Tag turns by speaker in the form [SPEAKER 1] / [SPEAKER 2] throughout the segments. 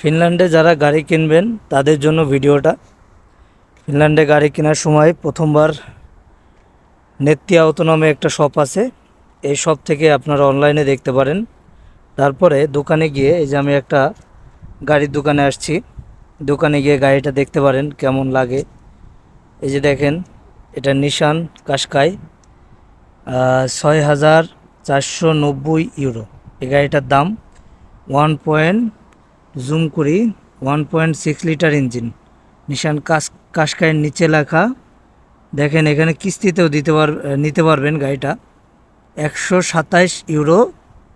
[SPEAKER 1] ফিনল্যান্ডে যারা গাড়ি কিনবেন, তাদের জন্য ভিডিওটা। ফিনল্যান্ডে গাড়ি কেনার সময় প্রথমবার নেত্তি আউত নামে একটা শপ আছে। এই শপ থেকে আপনারা অনলাইনে দেখতে পারেন। তারপরে দোকানে গিয়ে, এই যে আমি একটা গাড়ির দোকানে আসছি। দোকানে গিয়ে গাড়িটা দেখতে পারেন, কেমন লাগে। এই যে দেখেন, এটা নিশান কাশকাই ছয় হাজার চারশো নব্বই ইউরো। এই গাড়িটার দাম ওয়ান পয়েন্ট জুম করি one point six litre engine Nissan কাস কাশকাইয়ের নিচে লেখা। দেখেন এখানে কিস্তিতেও দিতে পার, নিতে পারবেন গাড়িটা। একশো সাতাইশ ইউরো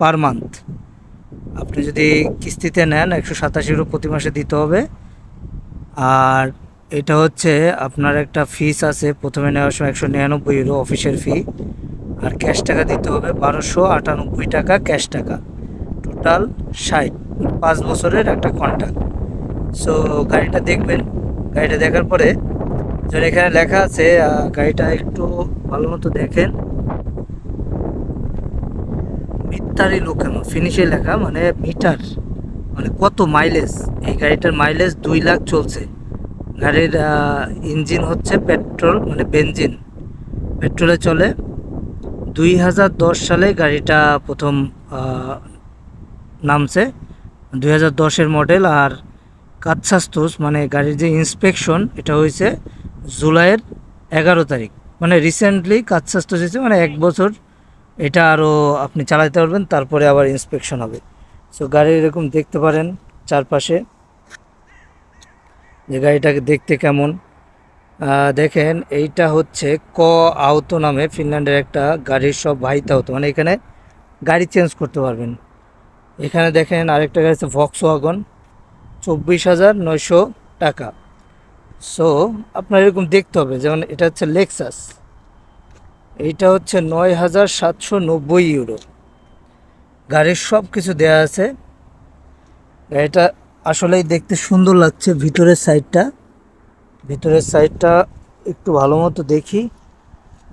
[SPEAKER 1] পার মান্থ আপনি যদি কিস্তিতে নেন, একশো সাতাশ ইউরো প্রতি মাসে দিতে হবে। আর এটা হচ্ছে আপনার একটা ফিস আছে, প্রথমে নেওয়ার সময় একশো নিরানব্বই ইউরো অফিসের ফি আর ক্যাশ টাকা দিতে হবে বারোশো আটানব্বই টাকা ক্যাশ টাকা। টোটাল ষাট। পাঁচ বছরের একটা কন্ট্রাক্ট সো গাড়িটা দেখবেন। গাড়িটা দেখার পরে যেন এখানে লেখা আছে গাড়িটা একটু ভালো মতো দেখেন। মিটারি লোকানো ফিনিশে লেখা মানে মিটার মানে কত মাইলেজ এই গাড়িটার মাইলেজ দুই লাখ চলছে। গাড়ির ইঞ্জিন হচ্ছে পেট্রোল মানে বেঞ্জিন পেট্রোলে চলে। দুই হাজার দশ সালে গাড়িটা প্রথম নামছে। দুই হাজার মডেল আর কাতসাস্তুস মানে গাড়ির যে ইন্সপেকশন এটা হয়েছে জুলাইয়ের এগারো তারিখ। মানে রিসেন্টলি কাতসাস্তুস হয়েছে মানে এক বছর এটা আরও আপনি চালাতে পারবেন, তারপরে আবার ইন্সপেকশন হবে। সো গাড়ি এরকম দেখতে পারেন চারপাশে, যে গাড়িটাকে দেখতে কেমন। দেখেন, এইটা হচ্ছে ক আহত নামে, ফিনল্যান্ডের একটা গাড়ির সব ভাইতে হতো। মানে এখানে গাড়ি চেঞ্জ করতে পারবেন। এখানে দেখেন আরেকটা গাড়ি আছে ভক্স ওয়াগন চব্বিশ হাজার নয়শো টাকা। সো আপনার এরকম দেখতে হবে, যেমন এটা হচ্ছে লেক্সাস এইটা হচ্ছে নয় হাজার সাতশো নব্বই ইউরো গাড়ির সব কিছু দেয়া আছে। গাড়িটা আসলেই দেখতে সুন্দর লাগছে, ভিতরের সাইডটা ভিতরের সাইডটা একটু ভালো মতো দেখি,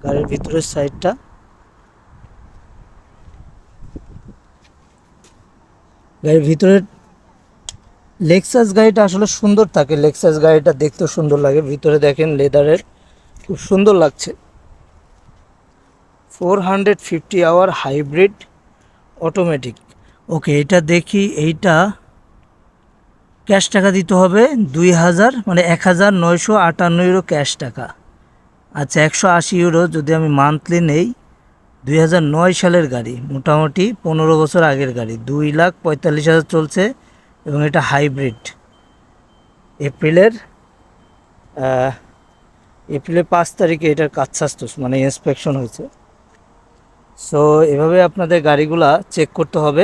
[SPEAKER 1] গাড়ির ভিতরের সাইডটা গাড়ির ভিতরের লেক্সাস গাড়িটা আসলে সুন্দর থাকে। লেক্সাস গাড়িটা দেখতেও সুন্দর লাগে। ভিতরে দেখেন লেদারের খুব সুন্দর লাগছে। Four hundred fifty hour hybrid automatic okay এটা দেখি, এইটা ক্যাশ টাকা দিতে হবে। দুই হাজার মানে এক হাজার নয়শো আটান্ন ইউরো ক্যাশ টাকা। আচ্ছা একশো আশি ইউরো যদি আমি মান্থলি নেই দুই হাজার নয় সালের গাড়ি, মোটামুটি পনেরো বছর আগের গাড়ি, দুই লাখ পঁয়তাল্লিশ হাজার চলছে এবং এটা হাইব্রিড। এপ্রিলের এপ্রিলের পাঁচ তারিখে এটার স্বাস্থ্য মানে ইন্সপেকশন হয়েছে। সো এভাবে আপনাদের গাড়িগুলা চেক করতে হবে।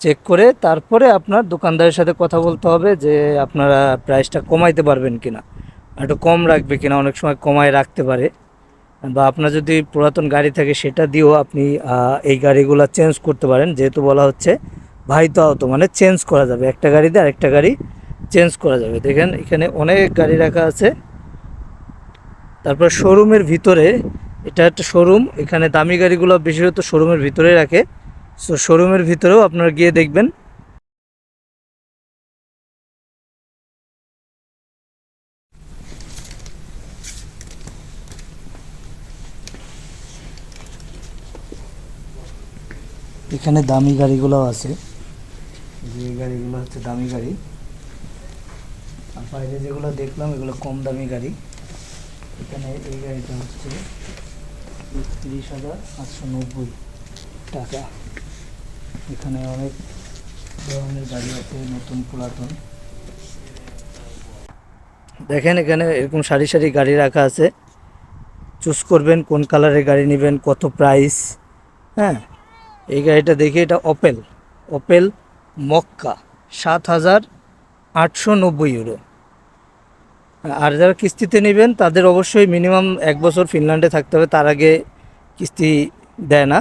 [SPEAKER 1] চেক করে তারপরে আপনার দোকানদারের সাথে কথা বলতে হবে যে আপনারা প্রাইসটা কমাইতে পারবেন কিনা। একটু কম রাখবে কিনা, অনেক সময় কমায় রাখতে পারে। বা আপনার যদি পুরাতন গাড়ি থাকে সেটা দিয়েও আপনি এই গাড়িগুলো চেঞ্জ করতে পারেন। যেহেতু বলা হচ্ছে ভাইতো আহত মানে চেঞ্জ করা যাবে। একটা গাড়ি দিয়ে আরেকটা গাড়ি চেঞ্জ করা যাবে। দেখেন, এখানে অনেক গাড়ি রাখা আছে। তারপর শোরুমের ভিতরে, এটা একটা শোরুম। এখানে দামি গাড়িগুলো বিশেষত শোরুমের ভিতরে রাখে। সো শোরুমের ভিতরেও আপনারা গিয়ে দেখবেন এখানে দামি গাড়িগুলো আছে। যে গাড়িগুলো হচ্ছে দামি গাড়ি। আর বাইরে যেগুলো দেখলাম, এগুলো কম দামি গাড়ি। এখানে এই গাড়িটা হচ্ছে তিরিশ হাজার পাঁচশো নব্বই টাকা। এখানে অনেক ধরনের গাড়ি আছে, নতুন পুরাতন। দেখেন এখানে এরকম সারি সারি গাড়ি রাখা আছে। চুজ করবেন কোন কালারের গাড়ি নেবেন, কত প্রাইস হ্যাঁ? এই গাড়িটা দেখি এটা অপেল অপেল মক্কা, সাত হাজার আটশো নব্বই ইউরো আর যারা কিস্তিতে নেবেন, তাদের অবশ্যই মিনিমাম এক বছর ফিনল্যান্ডে থাকতে হবে, তার আগে কিস্তি দেয় না।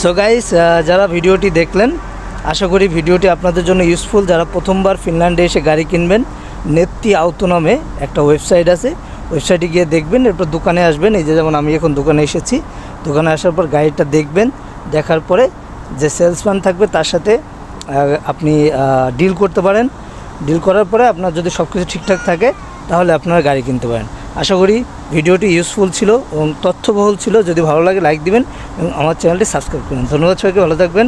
[SPEAKER 1] সো গাইস যারা ভিডিওটি দেখলেন, আশা করি ভিডিওটি আপনাদের জন্য ইউজফুল যারা প্রথমবার ফিনল্যান্ডে এসে গাড়ি কিনবেন, নেত্তি আউতো নামে একটা ওয়েবসাইট আছে। ওয়েবসাইটে গিয়ে দেখবেন, এরপর দোকানে আসবেন। এই যে যেমন আমি এখন দোকানে এসেছি, দোকানে আসার পর গাড়িটা দেখবেন। দেখার পরে যে সেলসম্যান থাকবে তার সাথে আপনি ডিল করতে পারেন। ডিল করার পরে আপনার যদি সব কিছু ঠিকঠাক থাকে, তাহলে আপনারা গাড়ি কিনতে পারেন। আশা করি ভিডিওটি ইউজফুল ছিল এবং তথ্যবহুল ছিল। যদি ভালো লাগে লাইক দিবেন এবং আমার চ্যানেলটি সাবস্ক্রাইব করুন ধন্যবাদ সবাইকে, ভালো থাকবেন।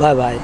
[SPEAKER 1] Bye bye